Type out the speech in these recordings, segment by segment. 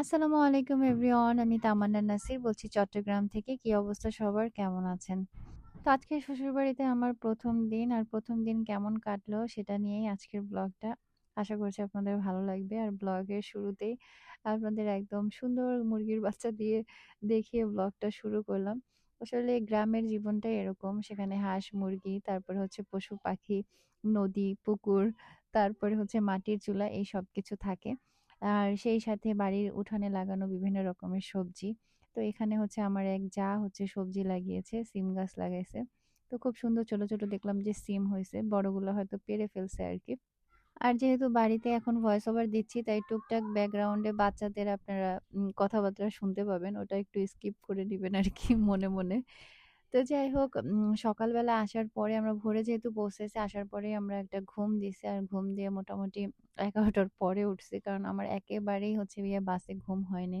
আসসালামু আলাইকুম এভরিওয়ান, আমি তামান্না নাসির বলছি চট্টগ্রাম থেকে। কি অবস্থা সবার? কেমন আছেন? তো আজকে শ্বশুরবাড়িতে আমার প্রথম দিন, আর প্রথম দিন কেমন কাটলো সেটা নিয়েই আজকের ব্লগটা। আশা করছি আপনাদের ভালো লাগবে। আর ব্লগের শুরুতেই আপনাদের একদম সুন্দর মুরগির বাচ্চা দিয়ে দেখিয়ে ব্লগটা শুরু করলাম। আসলে গ্রামের জীবনটাই এরকম। সেখানে হাঁস, মুরগি, তারপরে হচ্ছে পশু পাখি, নদী, পুকুর, তারপরে হচ্ছে মাটির চুলা, এই সব কিছু থাকে। আর সেই সাথে বাড়ির উঠানে লাগানো বিভিন্ন রকমের সবজি। তো এখানে হচ্ছে আমার এক যা হচ্ছে সবজি লাগিয়েছে, সিম গাছ লাগাইছে। তো খুব সুন্দর ছোট, ছোট দেখলাম যে সিম হয়েছে বড়গুলো হয়তো পেরে ফেলছে আর কি আর যেহেতু বাড়িতে এখন ভয়েস ওভার দিচ্ছি তাই টুকটাক ব্যাকগ্রাউন্ডে বাচ্চাদের আপনারা কথাবার্তা শুনতে পাবেন। ওটা একটু স্কিপ করে নেবেন আর কি মনে, মনে। তো যাই হোক সকালবেলা আসার পরে আমরা ভোরে যেহেতু পৌঁছেছি আসার পরেই আমরা একটা ঘুম দিছি। আর ঘুম দিয়ে মোটামুটি ১১টার পরে উঠছি। কারণ আমার একেবারেই হচ্ছে গিয়ে বাসে ঘুম হয়নি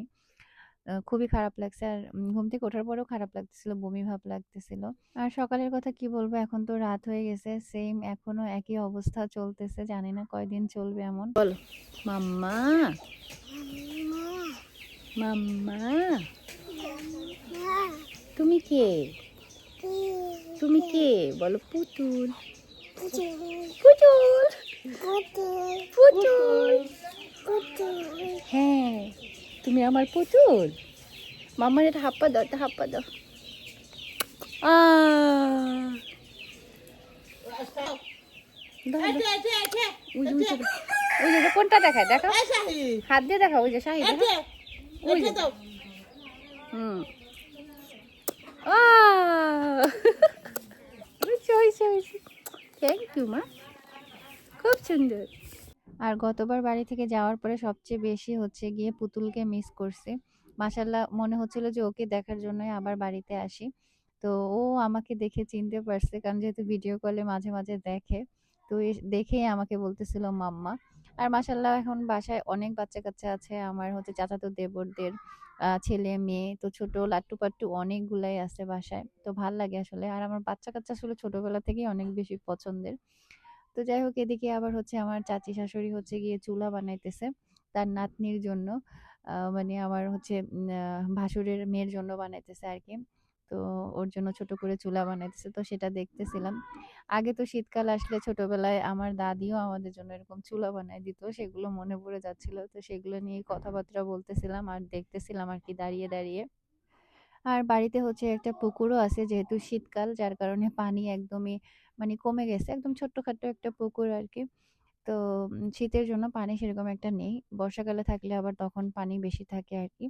খুবই খারাপ লাগছে। আর ঘুম থেকে ওঠার পরেও খারাপ লাগতেছিল, বমি ভাব লাগতেছিল। আর সকালের কথা কি বলব এখন তো রাত হয়ে গেছে। সেম এখনও একই অবস্থা চলতেছে। জানি না কয়দিন চলবে এমন। বলো মাম্মা, মাম্মা তুমি কে? তুমি কে? বলো পুতুল। পুতুল, পুতুল। হ্যাঁ, তুমি আমার পুতুল। মাম্মার এটা হাপ্পা দাও, এটা হাপ্পা দাও। কোনটা দেখায় দেখাও হাত দিয়ে দেখাও ওই যে শাহি হুম আ হয়েছে হয়েছে হয়েছে থ্যাংক ইউ মা। খুব সুন্দর। আর গতবার বাড়ি থেকে যাওয়ার পরে সবচেয়ে বেশি হচ্ছে গিয়ে পুতুলকে মিস করছি। মাসাল্লাহ মনে হচ্ছিল যে ওকে দেখার জন্যই আবার বাড়িতে আসি। তো ও আমাকে দেখে চিনতে পারছে, কারণ যেহেতু ভিডিও কলে মাঝে মাঝে দেখে, তো দেখেই আমাকে বলতেছিল, মাম্মা। আর মাসাল্লাহ এখন বাসায় অনেক বাচ্চা কাচ্চা আছে। আমার হচ্ছে চাচাতো দেবরদের ছেলে, মেয়ে, তো ছোট লাট্টু পাট্টু অনেকগুলাই আছে বাসায়। তো ভালো লাগে আসলে। আর আমার বাচ্চা কাচ্চা আসলে ছোটবেলা থেকেই অনেক বেশি পছন্দের। তো যাই হোক, এদিকে আবার হচ্ছে আমার চাচি শাশুড়ি হচ্ছে গিয়ে চুলা বানাইতেছে তার নাতনির জন্য। মানে আমার হচ্ছে ভাসুরের মেয়ের জন্য বানাইতেছে আর কি তো ওর জন্য ছোট করে চুলা বানাইতেছে, তো সেটা দেখতেছিলাম। আগে তো শীতকাল আসলে ছোটবেলায় আমার দাদিও আমাদের জন্য এরকম চুলা বানায় দিত, সেগুলো মনে পড়ে যাচ্ছিল। তো সেগুলো নিয়ে কথাবার্তা বলতেছিলাম আর দেখতেছিলাম আর কি দাঁড়িয়ে দাঁড়িয়ে। আর বাড়িতে হচ্ছে একটা পুকুরও আছে যেহেতু শীতকাল, যার কারণে পানি একদমই মানে কমে গেছে, একদম ছোট্টখাট্ট একটা পুকুর আর কি। তো শীতের জন্য পানি সেরকম একটা নেই, বর্ষাকালে থাকলে আবার তখন পানি বেশি থাকে আর কি।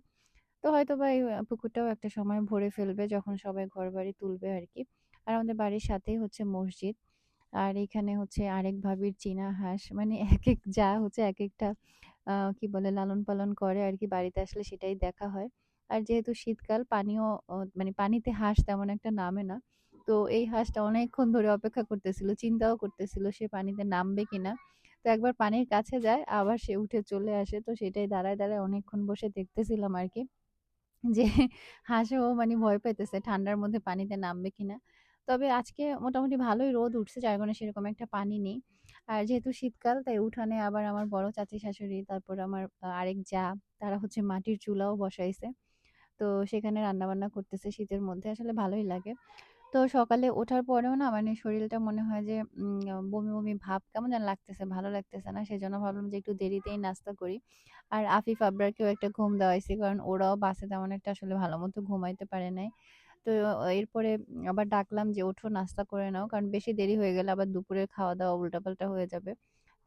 তো হয়তো বা এই পুকুরটাও একটা সময় ভরে ফেলবে যখন সবাই ঘর বাড়ি তুলবে আর কি আর আমাদের বাড়ির সাথেই হচ্ছে মসজিদ। আর এখানে হচ্ছে আরেক ভাবির চীনা হাঁস। মানে এক এক যা হচ্ছে এক একটা কি বলে, লালন পালন করে আর কি বাড়িতে আসলে সেটাই দেখা হয়। আর যেহেতু শীতকাল, পানিও মানে পানিতে হাঁস তেমন একটা নামে না। তো এই হাঁসটা অনেকক্ষণ ধরে অপেক্ষা করতেছিল, চিন্তাও করতেছিল সে পানিতে নামবে কিনা। তো একবার পানির কাছে যায়, আবার সে উঠে চলে আসে। তো সেটাই দাঁড়ায় দাঁড়ায় অনেকক্ষণ বসে দেখতেছিলাম আর কি যে হাঁসও মানে ভয় পেতেছে ঠান্ডার মধ্যে পানিতে নামবে কিনা। তবে আজকে মোটামুটি ভালোই রোদ উঠছে, যার কারণে সেরকম একটা পানি নেই। আর যেহেতু শীতকাল, তাই উঠানে আবার আমার বড় চাচি শাশুড়ি, তারপর আমার আরেক যা, তারা হচ্ছে মাটির চুলাও বসাইছে। তো সেখানে রান্নাবান্না করতেছে শীতের মধ্যে, আসলে ভালোই লাগে। তো সকালে ওঠার পরেও না মানে শরীরটা মনে হয় যে বমি, বমি ভাব কেমন যেন লাগতেছে, ভালো লাগতেছে না। সেজন্য ভাবলাম যে একটু দেরিতেই নাস্তা করি। আর আফিফ আবরারকেও একটা ঘুম দেওয়াইছি। কারণ ওরাও বাসে তেমন একটা আসলে ভালো মতো ঘুমাইতে পারে নাই। তো এরপরে আবার ডাকলাম যে, "ওঠো নাস্তা করে নাও।" কারণ বেশি দেরি হয়ে গেলে আবার দুপুরের খাওয়া-দাওয়া উল্টাপাল্টা হয়ে যাবে।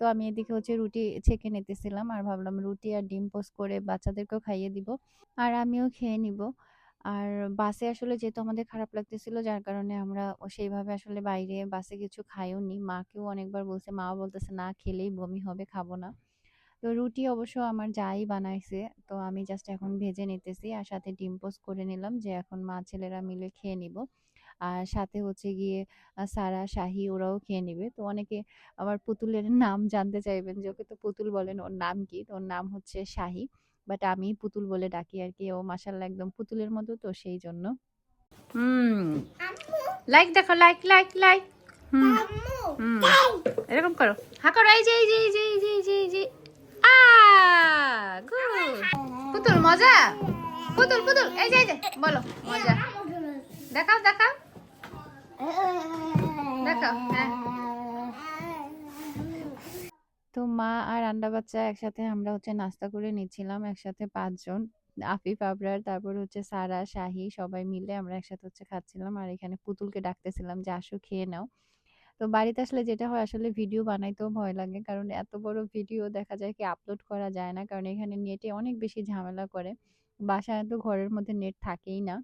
তো আমি এদিকে হচ্ছে রুটি ছেঁকে নিতেছিলাম। আর ভাবলাম রুটি আর ডিম পোস্ট করে বাচ্চাদেরকেও খাইয়ে দিব। আর আমিও খেয়ে নিব। আর বাসে আসলে যেহেতু আমাদের খারাপ লাগতেছিল যার কারণে আমরা সেইভাবে আসলে বাইরে বাসে কিছু খাইও নি। মাকেও অনেকবার বলছে, মাও বলতেছে, "না খেলেই বমি হবে, খাব না।" তো রুটি অবশ্য আমার যাই বানাইছে। তো আমি জাস্ট এখন ভেজে নিতেছি। আর সাথে ডিম পোস্ট করে নিলাম যে এখন মা ছেলেরা মিলে খেয়ে নিবো। আর সাথে হচ্ছে গিয়ে সারা, শাহি ওরাও খেয়ে নিবে। তো অনেকে আবার পুতুলের নাম জানতে চাইবেন যে ওকে তো পুতুল বলেন, ওর নাম কি? তো ওর নাম হচ্ছে শাহি। বাট আমি পুতুল বলে ডাকি আর কি ও মাশাআল্লাহ একদম পুতুলের মতো তো সেইজন্য। হুম। লাইক দেখো লাইক, লাইক, লাইক। হুম, হুম। এরকম করো। হা করো এই যে, এই যে, এই যে, এই যে, এই যে, এই যে। আ গুড পুতুল মজা পুতুল পুতুল এই যে এই যে বলো মজা দেখাও দেখাও দেখাও হ্যাঁ তো মা আর আন্ডা বাচ্চা একসাথে আমরা হচ্ছে নাস্তা করে নিচ্ছিলাম, একসাথে পাঁচজন আফিফ, আবরার, তারপর হচ্ছে সারা, শাহি সবাই মিলে আমরা একসাথে হচ্ছে খাচ্ছিলাম। আর এখানে পুতুলকে ডাকতেছিলাম যে, আসো, খেয়ে নাও। তো বাড়িতে আসলে যেটা হয়, আসলে ভিডিও বানাইতেও ভয় লাগে। কারণ এত বড় ভিডিও দেখা যায় কি আপলোড করা যায় না। কারণ এখানে নেটে অনেক বেশি ঝামেলা করে। বাসায় তো ঘরের মধ্যে নেট থাকেই না।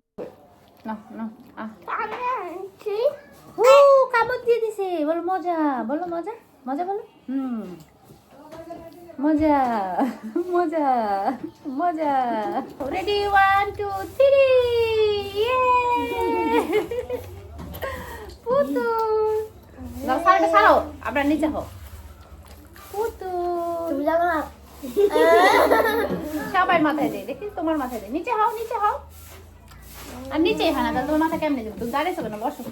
দিয়ে মজা। বলো, মজা। মজা বলো। হুম। মজা মজা মজা। রেডি ওয়ান টু থ্রি পুতুল। সারটা সারো আপনার নিচে হো পুতুল। যাব সবাই মাথায় দেয় দেখি তোমার মাথায় দেয় নিচে হও নিচে হও। আর নিচে হয় না তাহলে তোমার মাথা কেমনে দেবো তুমি দাঁড়িয়েছো কেন বসো।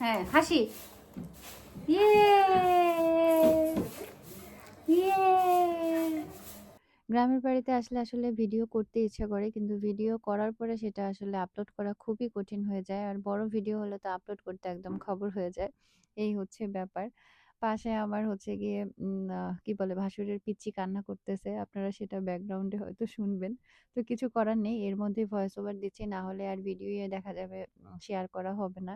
হ্যাঁ হাসি। গ্রামের বাড়িতে আসলে আসলে ভিডিও করতে ইচ্ছা করে, কিন্তু ভিডিও করার পরে সেটা আসলে আপলোড করা খুবই কঠিন হয়ে যায়। আর বড় ভিডিও হলে তো আপলোড করতে একদম খবর হয়ে যায়। এই হচ্ছে ব্যাপার। পাশে আমার হচ্ছে গিয়ে কি বলে, ভাসুরের পিচ্চি কান্না করতেছে। আপনারা সেটা ব্যাকগ্রাউন্ডে হয়তো শুনবেন। তো কিছু করার নেই। এর মধ্যে ভয়েস ওভার দিচ্ছি। না হলে আর ভিডিও দেখা যাবে শেয়ার করা হবে না।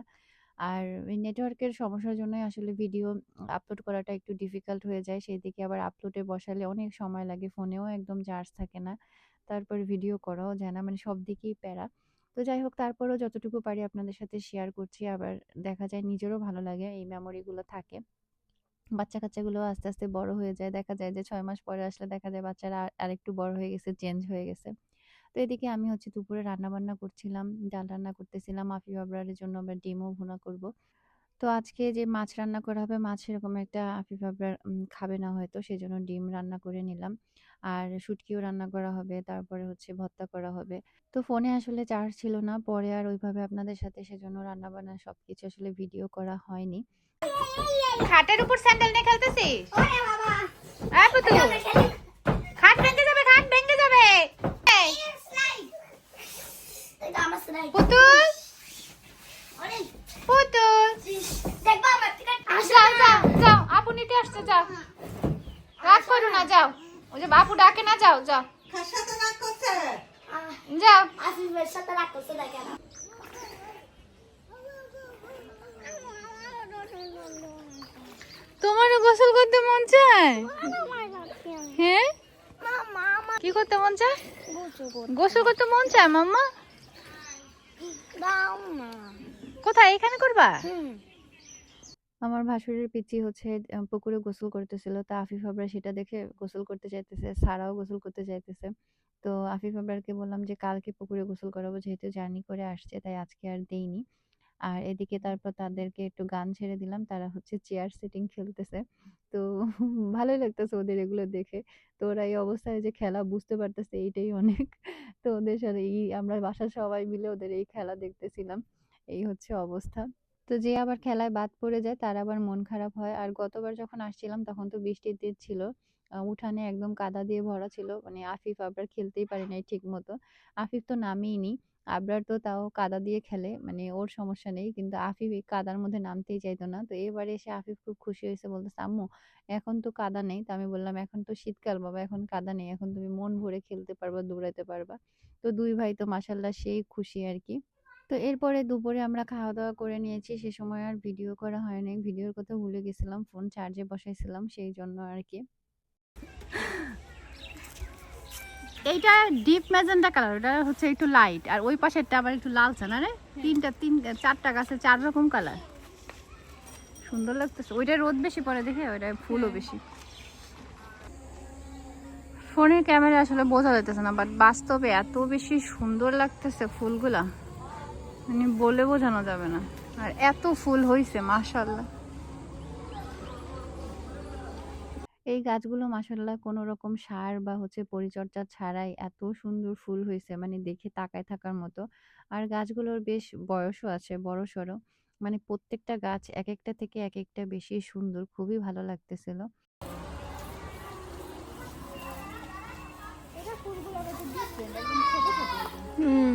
আর এই নেটওয়ার্কের সমস্যার জন্যই আসলে ভিডিও আপলোড করাটা একটু ডিফিকাল্ট হয়ে যায়। সেই দিকে আবার আপলোডে বসালে অনেক সময় লাগে ফোনেও একদম চার্জ থাকে না। তারপর ভিডিও করাও যায় না মানে সব দিকেই প্যারা। তো যাই হোক তারপরেও যতটুকু পারি আপনাদের সাথে শেয়ার করছি। আবার দেখা যায় নিজেরও ভালো লাগে এই মেমোরিগুলো থাকে। বাচ্চা কাচ্চাগুলো আস্তে আস্তে বড় হয়ে যায়। দেখা যায় যে ছয় মাস পরে আসলে দেখা যায় বাচ্চারা আর- আরেকটু বড় হয়ে গেছে চেঞ্জ হয়ে গেছে। তো এদিকে আমি হচ্ছে দুপুরে রান্না বান্না করছিলাম ডাল রান্না করতেছিলাম আফি বাবরারের জন্য আবার ডিমও ভুনা করব। তো আজকে যে মাছ রান্না করা হবে মাছ সেরকম একটা আফি আবরার উম, খাবে না হয়তো সেজন্য ডিম রান্না করে নিলাম। আর শুটকিও রান্না করা হবে তারপরে হচ্ছে ভর্তা করা হবে। তো ফোনে আসলে চার্জ ছিল না পরে আর ওইভাবে আপনাদের সাথে সেজন্য রান্না বান্না সবকিছু আসলে ভিডিও করা হয়নি। খাটের উপর স্যান্ডেল নিয়ে খেলতেছিস? ওরে বাবা! আয় খাট ভেঙে যাবে খাট ভেঙে যাবে! পুতুল? পুতুল? যাও, আপু নিতে আসছে, যাও। রাগ করো না, যাও। যে বাপু ডাকে না, যাও যাও। যাও। তোমারও গোসল করতে মন চায়? হ্যাঁ? কি করতে মন চায়? গোসল করতে মন চায়, মাম্মা? কোথায়? এখানে করবা? আমার ভাসুরের পিচি হচ্ছে পুকুরে গোসল করতেছিল। তা আফিফ আবরা সেটা দেখে গোসল করতে চাইতেছে সারাও গোসল করতে চাইতেছে। তো আফিফ আবরারকে বললাম যে কালকে পুকুরে গোসল করাবো যেহেতু জার্নি করে আসছে তাই আজকে আর দেইনি। আর এদিকে তারপর তাদেরকে একটু গান ছেড়ে দিলাম। তারা হচ্ছে চেয়ার সিটিং খেলতেছে। তো ভালোই লাগতেছে ওদের এগুলো দেখে। তো ওরা এই অবস্থায় যে খেলা বুঝতে পারতেছে এইটাই অনেক। তো ওদের সাথে এই আমরা বাসার সবাই মিলে ওদের এই খেলা দেখতেছিলাম। এই হচ্ছে অবস্থা। তো যে আবার খেলায় বাদ পড়ে যায় তার আবার মন খারাপ হয়। আর গতবার যখন আসছিলাম তখন তো বৃষ্টির দিন ছিল। উঠানে একদম কাদা দিয়ে ভরা ছিল। মানে আফিফ আবার খেলতেই পারে নাই ঠিক মতো আফিফ তো নামেই নি। আবরার তো তাও কাদা দিয়ে খেলে মানে ওর সমস্যা নেই। কিন্তু আফিফ এই কাদার মধ্যে নামতেই চাইতো না। তো এবারে এসে আফিফ খুব খুশি হয়েছে, বলতেছে, আম্মু, এখন তো কাদা নেই। তো আমি বললাম, এখন তো শীতকাল বাবা, এখন কাদা নেই। এখন তুমি মন ভরে খেলতে পারবা দৌড়াতে পারবা। তো দুই ভাই তো মাসাল্লাহ সেই খুশি আর কি। তো এরপরে দুপুরে আমরা খাওয়া দাওয়া করে নিয়েছি। সে সময় আর ভিডিও করা হয়নি। ভিডিওর কথা ভুলে গেছিলাম, ফোন চার্জে বসাইছিলাম সেই জন্য আর কি। এইটা ডিপ ম্যাজেন্টা কালার ওটা হচ্ছে একটু লাইট আর ওই পাশেরটা আবার একটু লালচে না রে? তিনটা তিন চারটা গাছে চার রকম কালার সুন্দর লাগতেছে। ওইটা রোদ বেশি পড়ে দেখে ওইটা ফুলও বেশি। ফোনের ক্যামেরা আসলে বোঝা যাইতেছে না বাট বাস্তবে এত বেশি সুন্দর লাগতেছে ফুলগুলা। মানে বলে বোঝানো যাবে না। আর এত ফুল হইছে মাশাল্লাহ এই গাছগুলো মাশাল্লাহ কোনো রকম সার বা হচ্ছে পরিচর্যা ছাড়াই এত সুন্দর ফুল হয়েছে মানে দেখে তাকায় থাকার মতো। আর গাছগুলোর বেশ বয়সও আছে বড় সড়ো মানে প্রত্যেকটা গাছ এক একটা থেকে এক একটা বেশি সুন্দর খুবই ভালো লাগতেছিল। হুম।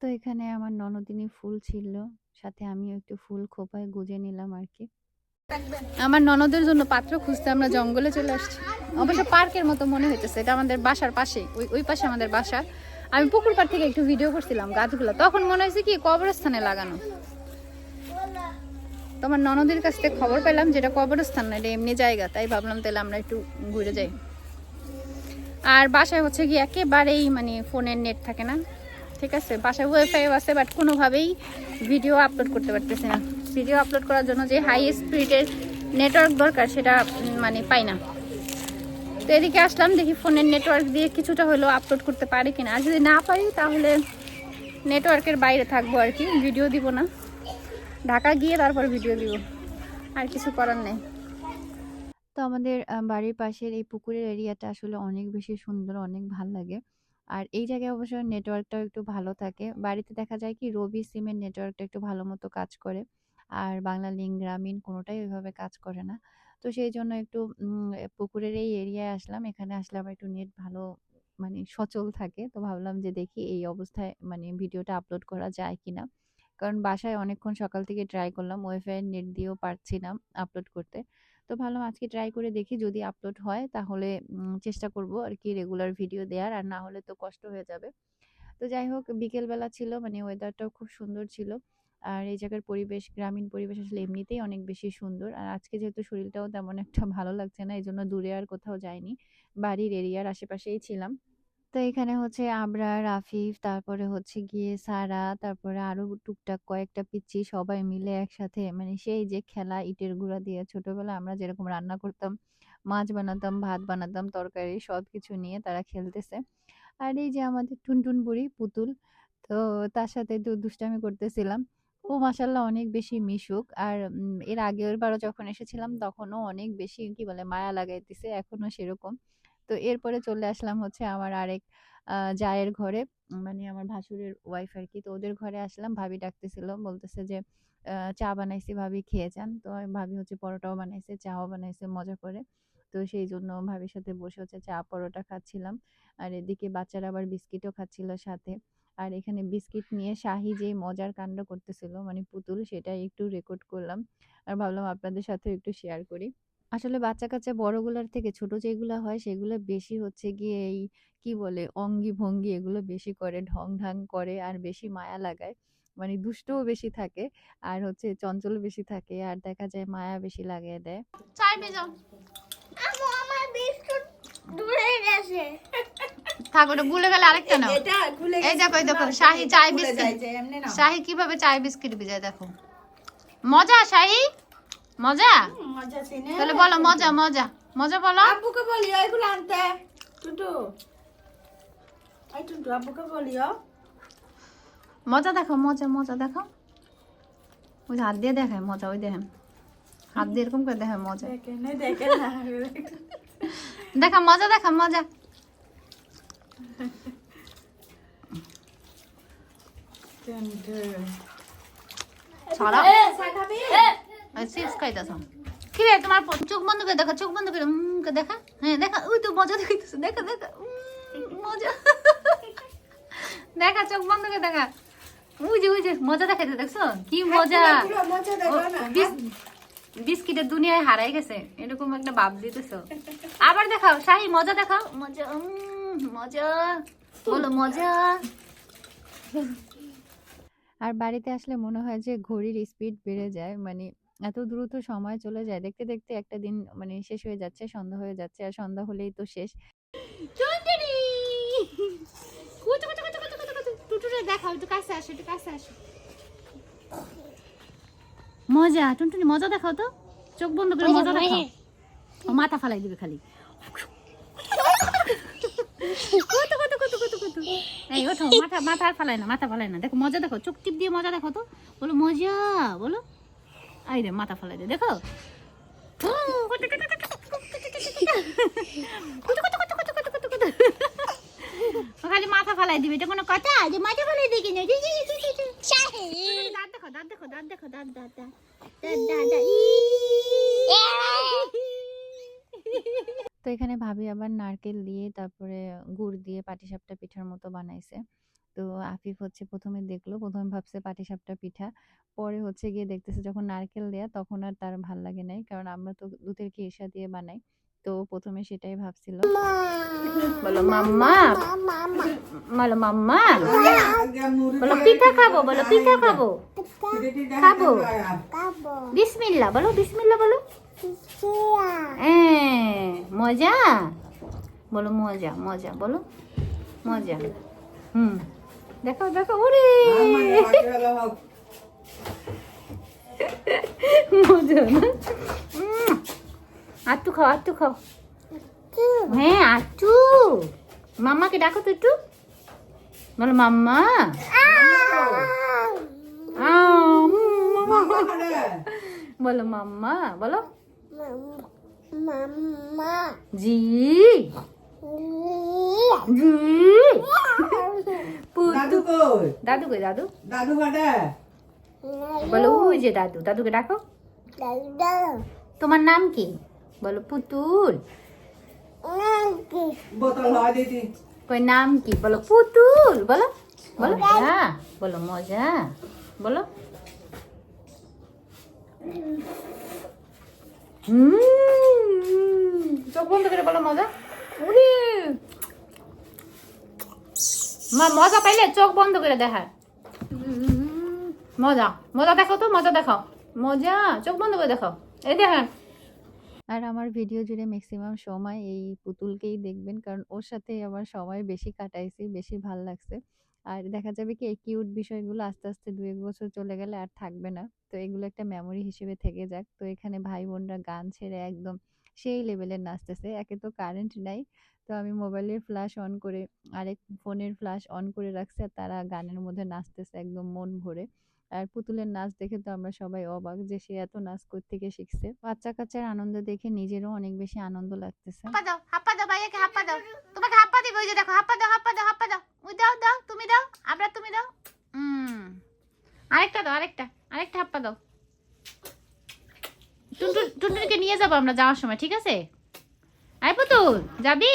তো এখানে আমার ননদিনী ফুল ছিল, সাথে আমিও একটু ফুল খোপায় গুজে নিলাম আর কি আমার ননদের জন্য পাত্র খুঁজতে আমরা জঙ্গলে চলে আসছি। অবশ্য পার্কের মতো মনে হইতেছে, এটা আমাদের বাসার পাশে, ওই ওই পাশে আমাদের বাসা। আমি পুকুর পাড় থেকে একটু ভিডিও করছিলাম গাছগুলো, তখন মনে হয়েছে কি কবরস্থানে লাগানো। তোমার ননদের কাছ থেকে খবর পেলাম যেটা কবরস্থান না, এটা এমনি জায়গা, তাই ভাবলাম তাহলে আমরা একটু ঘুরে যাই। আর বাসায় হচ্ছে কি একেবারেই মানে ফোনের নেট থাকে না। ঠিক আছে? বাসায় ওয়াইফাই আছে বাট কোনোভাবেই ভিডিও আপলোড করতে পারতেছে না। ভিডিও আপলোড করার জন্য যে হাই স্পিডের নেটওয়ার্ক দরকার, সেটা মানে পাই না। তো এদিকে আসলাম, দেখি ফোনের নেটওয়ার্ক দিয়ে কিছুটা হলেও আপলোড করতে পারি কিনা। আর যদি না পারি, তাহলে নেটওয়ার্কের বাইরে থাকব আর কি। ভিডিও দিব না। ঢাকা গিয়ে তারপর ভিডিও দিব। আর কিছু করার নেই। তো আমাদের বাড়ির পাশের এই পুকুরের এরিয়াটা আসলে অনেক বেশি সুন্দর অনেক ভালো লাগে। আর এই জায়গায় অবশ্য নেটওয়ার্কটাও একটু ভালো থাকে। বাড়িতে দেখা যায় কি রবি সিমের নেটওয়ার্কটা একটু ভালো মতো কাজ করে। আর বাংলা লিঙ্ক গ্রামীণ কোনোটাই ওইভাবে কাজ করে না। তো সেই জন্য একটু উম, পুকুরের এই এরিয়ায় আসলাম। এখানে আসলে আবার একটু নেট ভালো মানে সচল থাকে। তো ভাবলাম যে দেখি এই অবস্থায় মানে ভিডিওটা আপলোড করা যায় কিনা। কারণ বাসায় অনেকক্ষণ সকাল থেকে ট্রাই করলাম। ওয়াইফাই নেট দিয়েও পারছি না আপলোড করতে। তো ভালো আজকে ট্রাই করে দেখি যদি আপলোড হয় তাহলে চেষ্টা করব আর কি রেগুলার ভিডিও দেওয়ার আর না হলে তো কষ্ট হয়ে যাবে। তো যাই হোক, বিকেলবেলা ছিল মানে ওয়েদারটাও খুব সুন্দর ছিল। আর এই জায়গার পরিবেশ, গ্রামীণ পরিবেশ আসলে এমনিতেই অনেক বেশি সুন্দর। আর আজকে যেহেতু শরীরটাও তেমন একটা ভালো লাগছে না এই জন্য দূরে আর কোথাও যাইনি। বাড়ির এরিয়ার আশেপাশেই ছিলাম। তো এখানে হচ্ছে আবরার আফিফ তারপরে হচ্ছে গিয়ে সারা, তারপরে আরও টুকটাক কয়েকটা পিচ্ছি সবাই মিলে একসাথে মানে সেই যে খেলা ইটের গুঁড়া দিয়ে ছোটবেলায় আমরা যেরকম রান্না করতাম, মাছ বানাতাম, ভাত বানাতাম, তরকারি সব কিছু নিয়ে তারা খেলতেছে। আর এই যে আমাদের টুনটুন বুড়ি, পুতুল, তো তার সাথে দুষ্টামি করতেছিলাম। ও মাসাল্লাহ অনেক বেশি মিশুক। আর এর আগের বারও যখন এসেছিলাম তখনও অনেক বেশি কি বলে মায়া লাগাইতেছে এখনও সেরকম। তো এরপরে চলে আসলাম হচ্ছে আমার আরেক জায়ের ঘরে মানে আমার ভাসুরের ওয়াইফ আর কি তো ওদের ঘরে আসলাম, ভাবি ডাকতেছিল, বলতেছে যে চা বানাইছি, ভাবি খেয়ে যান। তো ভাবি হচ্ছে পরোটাও বানাইছে, চাও বানাইছে, মজা করে। তো সেই জন্য ভাবির সাথে বসে হচ্ছে চা, পরোটা খাচ্ছিলাম। আর এদিকে বাচ্চারা আবার বিস্কিটও খাচ্ছিল সাথে। আর এখানে বিস্কিট নিয়ে শাহি যে মজার কাণ্ড করতেছিল মানে পুতুল সেটা একটু রেকর্ড করলাম। আর ভাবলাম আপনাদের সাথে একটু শেয়ার করি। আসলে বাচ্চা কাচ্চা বড়গুলার থেকে ছোট যেগুলো হয় সেগুলো বেশি হচ্ছে গিয়ে এই কি বলে অঙ্গি ভঙ্গি এগুলো বেশি করে ঢং ঢাং করে আর বেশি মায়া লাগায়। মানে দুষ্টও বেশি থাকে আর হচ্ছে চঞ্চল বেশি থাকে আর দেখা যায় মায়া বেশি লাগিয়ে দেয়। দূরে গেছে। থাক ওটা ভুলে গেলে আরেকটা নাও। এই দেখো এই দেখো শাহি চাই বিস্কিট। শাহি কীভাবে চাই বিস্কিট ভিজায় দেখো। মজা শাহি? মজা? মজা সিনে তাহলে বলো মজা মজা। মজা বলো। আব্বুকে বলিও এগুলো আনতে। টুটু এই টুটু আব্বুকে বলিও। মজা দেখো মজা মজা দেখো। ওই হাত দিয়ে দেখায় মজা ওই দেখেন। হাত দিয়ে এরকম করে দেখায় মজা। দেখে মজা দেখা মজা। খাবি চিপস খাইতেছ কি রে তোমার চোখ বন্ধ করে দেখা চোখ বন্ধ করে উম দেখা? হ্যাঁ দেখা। ওই তো মজা দেখাইতেছে। দেখা দেখা। উম, মজা। দেখা চোখ বন্ধ করে দেখা। ওই যে মজা দেখাইতে দেখছ? কি মজা। বিস্কিটের দুনিয়ায় হারাই গেছে। এরকম একটা ভাব দিতেছো। আবার দেখাও শাহি মজা দেখাও। মজা উম, মজা। বলো মজা। আর বাড়িতে আসলে মনে হয় যে ঘড়ির স্পিড বেড়ে যায়। মানে এত দ্রুত সময় চলে যায়। দেখতে দেখতে একটা দিন মানে শেষ হয়ে যাচ্ছে সন্ধ্যা হয়ে যাচ্ছে আর সন্ধ্যা হলেই তো শেষ। দেখাও একটু কাছে আসো একটু কাছে আসো। মজা টুনটুনি মজা দেখাও তো। চোখ বন্ধ করে মজা দেখাও। ও মাথা ফালাই দিবে খালি। কত কত কত কত কত এই ওঠো মাথা মাথা আর ফালাই না মাথা ফালাই না। দেখো মজা দেখো চোখ টিপ দিয়ে মজা দেখো তো। বলো মজা বলো। আই রে মাথা ফালাই দে, দেখো। খালি মাথা ফালাই দিবে, এটা কোনো কথা? যে মাথা ফালাই দিকে না দাঁত দেখো দাঁত দেখো দাঁত দেখো, দাঁত দাঁত দাঁত দাঁত। তো এখানে ভাবি আবার নারকেল দিয়ে, তারপরে গুড় দিয়ে, পাটিসাপটা পিঠার মতো বানাইছে। তো আফিফ হচ্ছে প্রথমে দেখল, প্রথমে ভাবছে পাটিসাপটা পিঠা। পরে হচ্ছে গিয়ে দেখতেছে যখন নারকেল দেয়া, তখন আর তার ভালো লাগে নাই। কারণ আমরা তো দুধের কেশা দিয়ে বানাই। তো প্রথমে সেটাই ভাবছিল। বলো মাম্মা বলো মাম্মা বলো পিঠা খাব বলো পিঠা খাব খাব। বিসমিল্লা, বলো বিসমিল্লা বলো। পিছিয়া মজা? বলো মজা মজা, বলো, মজা। হুম। দেখো দেখো ওরে! মজা না? আটটু খাও আটটু খাও। হ্যাঁ আটটু মাম্মাকে ডাকো তো একটু। বলো মাম্মা। বলো মাম্মা বলো। মাম্মা। জি। দাদু কই? দাদু কই দাদু? দাদু কাটে বলো ওই যে দাদু দাদুকে ডাকো। তোমার নাম কি? বলো পুতুল। বোতল হয় কই নাম কি? বলো পুতুল। বলো বলো মজা। বলো মজা। বলো। হুম চোখ বন্ধ করে বলো মজা। মজা পাইলে চোখ বন্ধ করে দেখা মজা মজা দেখো তো, মজা দেখো মজা, চোখ বন্ধ করে দেখো এই দেখেন। আর আমার ভিডিও জুড়ে ম্যাক্সিমাম সময় এই পুতুলকেই দেখবেন, কারণ ওর সাথে আমার সময় বেশি কাটাইছি, বেশি ভালো লাগছে। আর দেখা যাবে কি, এই কিউট বিষয়গুলো আস্তে আস্তে দু এক বছর চলে গেলে আর থাকবে না। তো এগুলো একটা মেমোরি হিসেবে থেকে যাক। তো এখানে ভাই বোনরা গান ছেড়ে একদম সেই লেভেলের নাচতেছে, একে তো কারেন্ট নাই। তো আমি মোবাইলের ফ্ল্যাশ অন করে, আরেক ফোনের ফ্ল্যাশ অন করে রাখছি আর তারা গানের মধ্যে নাচতেছে একদম মন ভরে। আর পুতুলের নাচ দেখে তো আমরা সবাই অবাক যে সে এত নাচ থেকে শিখছে। বাচ্চা কাচ্চার আনন্দ দেখে নিজেরও অনেক বেশি আনন্দ লাগতেছে। হাপ্পা দাও হাপ্পা দাও ভাইয়াকে হাপ্পা দাও। তোমাকে হাপ্পা দিব ওই যে দেখো হাপ্পা দাও হাপ্পা দাও হাপ্পা দাও। ওই দাও দাও, তুমি দাও আবার তুমি দাও। আরেকটা দাও, আরেকটা আরেকটা হাপ্পা দাও। টুনটুনিকে নিয়ে যাব আমরা যাওয়ার সময় ঠিক আছে? আয় পুতুল যাবি?